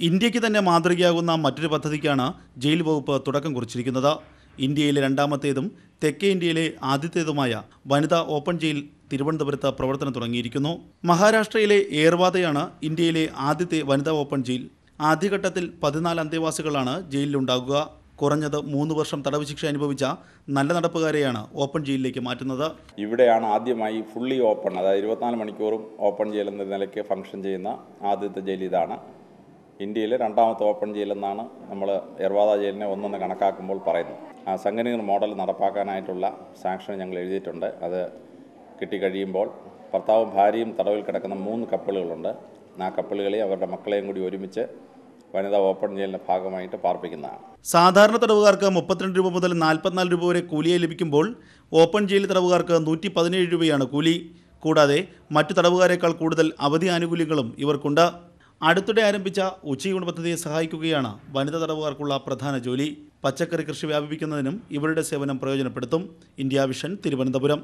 ഇന്ത്യയ്ക്ക് തന്നെ മാതൃകയാകുന്ന മറ്റൊരു പദ്ധതിക്കാണ് ജയിൽ വകുപ്പ് തുടക്കം കുറിച്ചിരിക്കുന്നത്. ഇന്ത്യയിലെ രണ്ടാമത്തേതും തെക്കേ ഇന്ത്യയിലെ ആദ്യത്തേതുമായ വനിതാ ഓപ്പൺ ജയിൽ തിരുവനന്തപുരത്ത് പ്രവർത്തനം തുടങ്ങിയിരിക്കുന്നു. മഹാരാഷ്ട്രയിലെ ഏർവാദയാണ് ഇന്ത്യയിലെ ആദ്യത്തെ വനിതാ ഓപ്പൺ ജയിൽ. ആദ്യഘട്ടത്തിൽ പതിനാല് അന്തേവാസികളാണ് ജയിലിലുണ്ടാകുക. കുറഞ്ഞത് മൂന്ന് വർഷം തടവ് ശിക്ഷ അനുഭവിച്ച നല്ല നടപ്പുകാരെയാണ് ഓപ്പൺ ജയിലിലേക്ക് മാറ്റുന്നത്. ഇവിടെയാണ് ആദ്യമായി ഫുള്ളി ഓപ്പൺ അതായത് ഇരുപത്തിനാല് മണിക്കൂറും ഓപ്പൺ ജയിൽ എന്ന നിലയ്ക്ക് ഫംഗ്ഷൻ ചെയ്യുന്ന ആദ്യത്തെ ജയിൽ ഇതാണ്. ഇന്ത്യയിലെ രണ്ടാമത്തെ ഓപ്പൺ ജയിലെന്നാണ് നമ്മൾ എർവാദ ജയിലിനെ ഒന്നെന്ന് കണക്കാക്കുമ്പോൾ പറയുന്നത്. ആ സംഘനീർ മോഡൽ നടപ്പാക്കാനായിട്ടുള്ള സാങ്ഷൻ ഞങ്ങൾ എഴുതിയിട്ടുണ്ട്. അത് കിട്ടിക്കഴിയുമ്പോൾ ഭർത്താവും ഭാര്യയും തടവിൽ കിടക്കുന്ന മൂന്ന് കപ്പലുകളുണ്ട്. ആ കപ്പിളുകളെ അവരുടെ മക്കളെയും കൂടി ഒരുമിച്ച് വനിതാ ഓപ്പൺ ജയിലിന്റെ ഭാഗമായിട്ട് പാർപ്പിക്കുന്നതാണ്. സാധാരണ തടവുകാർക്ക് മുപ്പത്തിരണ്ട് രൂപ മുതൽ നാൽപ്പത്തിനാല് രൂപ വരെ കൂലിയായി ലഭിക്കുമ്പോൾ ഓപ്പൺ ജയിൽ തടവുകാർക്ക് നൂറ്റി പതിനേഴ് രൂപയാണ് കൂലി. കൂടാതെ മറ്റു തടവുകാരേക്കാൾ കൂടുതൽ അവധി ആനുകൂല്യങ്ങളും ഇവർക്കുണ്ട്. അടുത്തിടെ ആരംഭിച്ച ഉച്ചയൂണ് പദ്ധതിയെ സഹായിക്കുകയാണ് വനിതാ തടവുകാർക്കുള്ള പ്രധാന ജോലി. പച്ചക്കറി കൃഷി വ്യാപിപ്പിക്കുന്നതിനും ഇവരുടെ സേവനം പ്രയോജനപ്പെടുത്തും. India vision Thiruvananthapuram.